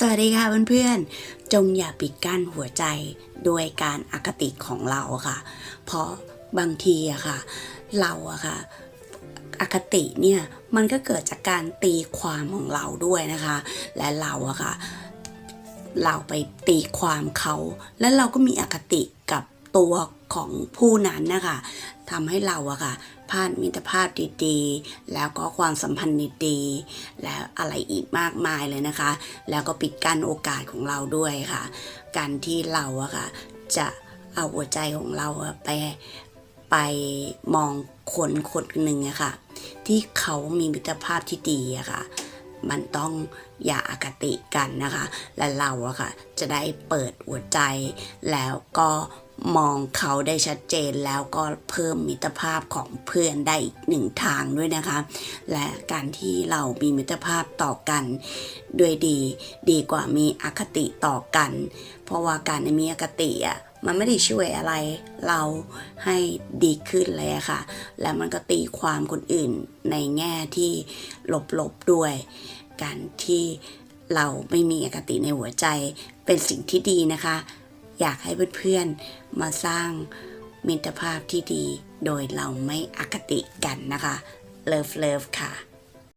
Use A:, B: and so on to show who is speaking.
A: สวัสดีค่ะเพื่อนๆ จงอย่าปิดกั้นหัวใจด้วยการอคติของเราค่ะ เพราะบางทีอะค่ะ เราอะค่ะอคติเนี่ยมันก็เกิดจากการตีความของเราด้วยนะคะ และเราอะค่ะ เราไปตีความเขา และเราก็มีอคติกับตัว ของผู้นั้นนะคะทำให้เราอะค่ะพลาดมิตรภาพดีๆ แล้วก็ความสัมพันธ์ดีๆ แล้วอะไรอีกมากมายเลยนะคะ แล้วก็ปิดกั้นโอกาสของเราด้วยค่ะ การที่เราอะค่ะจะเอาหัวใจของเราไปไปมองคนคนหนึ่งอะค่ะ ที่เขามีมิตรภาพที่ดีอะค่ะ มันต้องอย่าอาคติกันนะคะ และเราอะค่ะ จะได้เปิดหัวใจแล้วก็ มองเขาได้ชัดเจนแล้วก็เพิ่มมิตรภาพของเพื่อนได้อีกหนึ่งทางด้วยนะคะ และการที่เรามีมิตรภาพต่อกันด้วยดี ดีกว่ามีอคติต่อกัน เพราะว่าการมีอคติอะมันไม่ได้ช่วยอะไรเราให้ดีขึ้นเลยอะค่ะ และมันก็ตีความคนอื่นในแง่ที่ลบๆด้วย การที่เราไม่มีอคติในหัวใจเป็นสิ่งที่ดีนะคะ อยากให้เพื่อนๆมาสร้างมิตรภาพที่ดี โดยเราไม่อคติกันนะคะ เลิฟเลิฟค่ะ